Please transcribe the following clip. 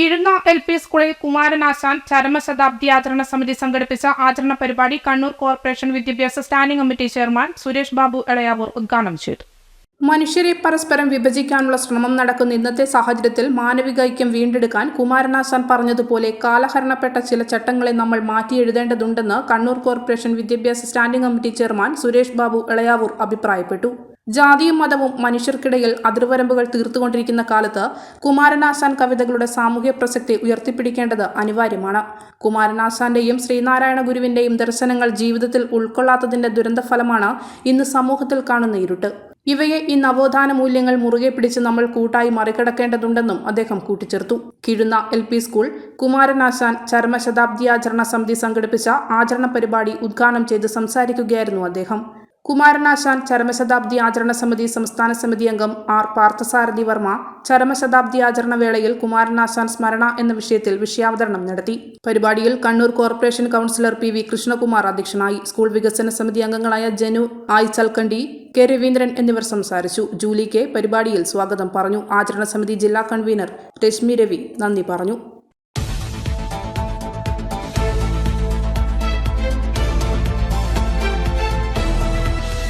Kizhunna L P സ്കൂളിൽ കുമാരനാശാൻ ചരമശതാബ്ദി ആചരണ സമിതി സംഘടിപ്പിച്ച ആചരണ പരിപാടി കണ്ണൂർ കോർപ്പറേഷൻ വിദ്യാഭ്യാസ standing committee chairman Suresh Babu Elayavoor ഉദ്ഘാടനം ചെയ്തു. മനുഷ്യരെ പരസ്പരം വിഭജിക്കാനുള്ള ശ്രമം നടക്കുന്ന ഇന്നത്തെ സാഹചര്യത്തിൽ മാനവിക ഐക്യം വീണ്ടെടുക്കാൻ കുമാരനാശാൻ പറഞ്ഞതുപോലെ കാലഹരണപ്പെട്ട ചില ചട്ടങ്ങളെ നമ്മൾ മാറ്റി എഴുതേണ്ടതുണ്ടെന്ന് കണ്ണൂർ കോർപ്പറേഷൻ വിദ്യാഭ്യാസ standing committee chairman Suresh Babu Elayavoor അഭിപ്രായപ്പെട്ടു. ജാതിയും മതവും മനുഷ്യർക്കിടയിൽ അതിർവരമ്പുകൾ തീർത്തുകൊണ്ടിരിക്കുന്ന കാലത്ത് കുമാരനാശാൻ കവിതകളുടെ സാമൂഹ്യ പ്രസക്തി ഉയർത്തിപ്പിടിക്കേണ്ടത് അനിവാര്യമാണ്. കുമാരനാശാന്റെയും ശ്രീനാരായണ ഗുരുവിന്റെയും ദർശനങ്ങൾ ജീവിതത്തിൽ ഉൾക്കൊള്ളാത്തതിന്റെ ദുരന്തഫലമാണ് ഇന്ന് സമൂഹത്തിൽ കാണുന്ന ഇരുട്ട്. ഇവയെ ഈ നവോത്ഥാന മൂല്യങ്ങൾ മുറുകെ പിടിച്ച് നമ്മൾ കൂട്ടായി മറികടക്കേണ്ടതുണ്ടെന്നും അദ്ദേഹം കൂട്ടിച്ചേർത്തു. Kizhunna L P school Kumaranasan ചരമശതാബ്ദി ആചരണ സമിതി സംഘടിപ്പിച്ച ആചരണ പരിപാടി ഉദ്ഘാടനം ചെയ്ത് സംസാരിക്കുകയായിരുന്നു അദ്ദേഹം. കുമാരനാശാൻ ചരമശതാബ്ദി ആചരണ സമിതി സംസ്ഥാന സമിതി അംഗം ആർ പാർത്ഥസാരഥി വർമ്മ ചരമശതാബ്ദി ആചരണ വേളയിൽ കുമാരനാശാൻ സ്മരണ എന്ന വിഷയത്തിൽ വിഷയാവതരണം നടത്തി. പരിപാടിയിൽ Kannur corporation councillor P V Krishnakumar അധ്യക്ഷനായി. സ്കൂൾ വികസന സമിതി അംഗങ്ങളായ ജനു ആയി ചൽക്കണ്ടി കെ രവീന്ദ്രൻ എന്നിവർ സംസാരിച്ചു. ജൂലി കെ പരിപാടിയിൽ സ്വാഗതം പറഞ്ഞു. ആചരണ സമിതി ജില്ലാ കൺവീനർ രശ്മി രവി നന്ദി പറഞ്ഞു.